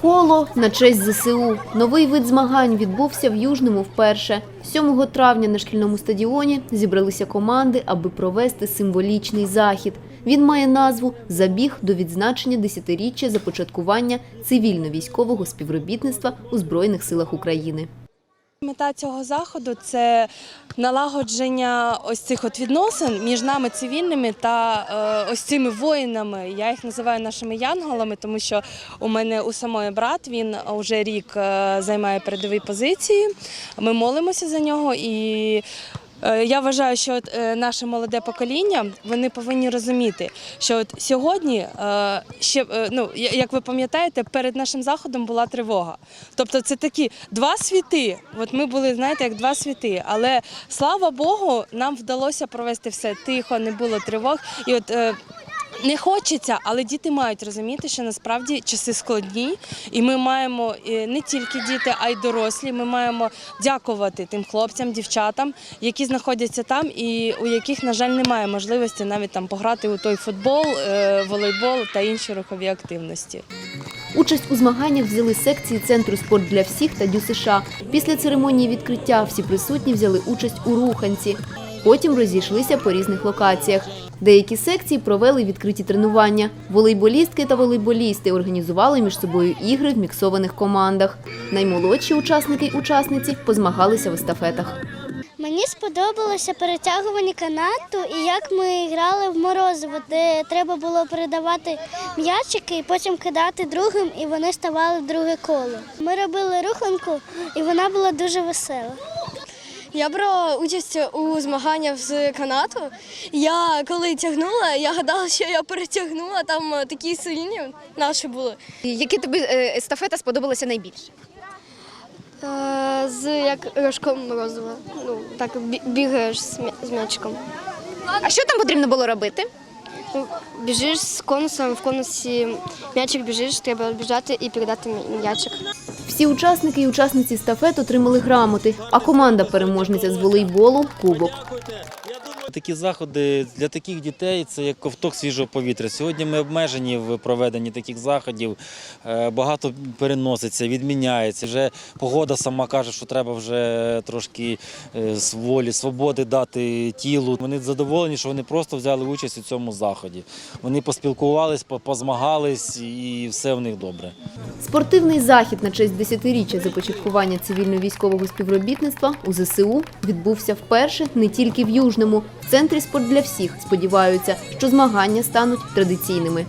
Коло на честь ЗСУ. Новий вид змагань відбувся в Южному вперше. 7 травня на шкільному стадіоні зібралися команди, аби провести символічний захід. Він має назву Забіг до відзначення десятиріччя започаткування цивільно-військового співробітництва у Збройних силах України. Мета цього заходу це налагодження ось цих от відносин між нами цивільними та е, ось цими воїнами. Я їх називаю нашими янголами, тому що у мене у самої брат він вже рік е, займає передові позиції. Ми молимося за нього і. Е, Я вважаю, що от, е, наше молоде покоління вони повинні розуміти, що от сьогодні е, ще ну як ви пам'ятаєте, перед нашим заходом була тривога. Тобто, це такі два світи. От ми були, знаєте, як два світи. Але слава Богу, нам вдалося провести все тихо, не було тривог. І от не хочеться, але діти мають розуміти, що насправді часи складні, і ми маємо е, не тільки діти, а й дорослі. Ми маємо дякувати тим хлопцям, дівчатам, які знаходяться там, і у яких, на жаль, немає можливості навіть там пограти у той футбол, е, волейбол та інші рухові активності. Участь у змаганнях взяли секції Центру спорт для всіх та ДЮСШ. Після церемонії відкриття всі присутні взяли участь у руханці. Потім розійшлися по різних локаціях. Деякі секції провели відкриті тренування. Волейболістки та волейболісти організували між собою ігри в міксованих командах. Наймолодші учасники й учасниці позмагалися в естафетах. Мені сподобалося перетягування канату і як ми грали в морозиво, де треба було передавати м'ячики і потім кидати другим, і вони ставали в друге коло. Ми робили руханку, і вона була дуже весела. Я брала участь у змаганнях з канату. Я коли тягнула, я гадала, що я перетягнула, там е, такі сильні наші були. Які тобі е, естафета сподобалася найбільше? Е, З як рожком морозова. Ну, так бі- бігаєш з м'ячком. А що там потрібно було робити? Біжиш з конусом, в конусі м'ячик біжиш, треба біжати і передати м'ячик. Всі учасники і учасниці стафет отримали грамоти, а команда переможниця з волейболу кубок. Такі заходи для таких дітей це як ковток свіжого повітря. Сьогодні ми обмежені в проведенні таких заходів. Е, Багато переноситься, відміняється. Вже погода сама каже, що треба вже трошки е, волі, свободи дати тілу. Вони задоволені, що вони просто взяли участь у цьому заході. Вони поспілкувались, по- позмагались і все в них добре. Спортивний захід на честь десятиріччя започаткування цивільно-військового співробітництва у ЗСУ відбувся вперше не тільки в Южному. В центрі спорт для всіх сподіваються, що змагання стануть традиційними.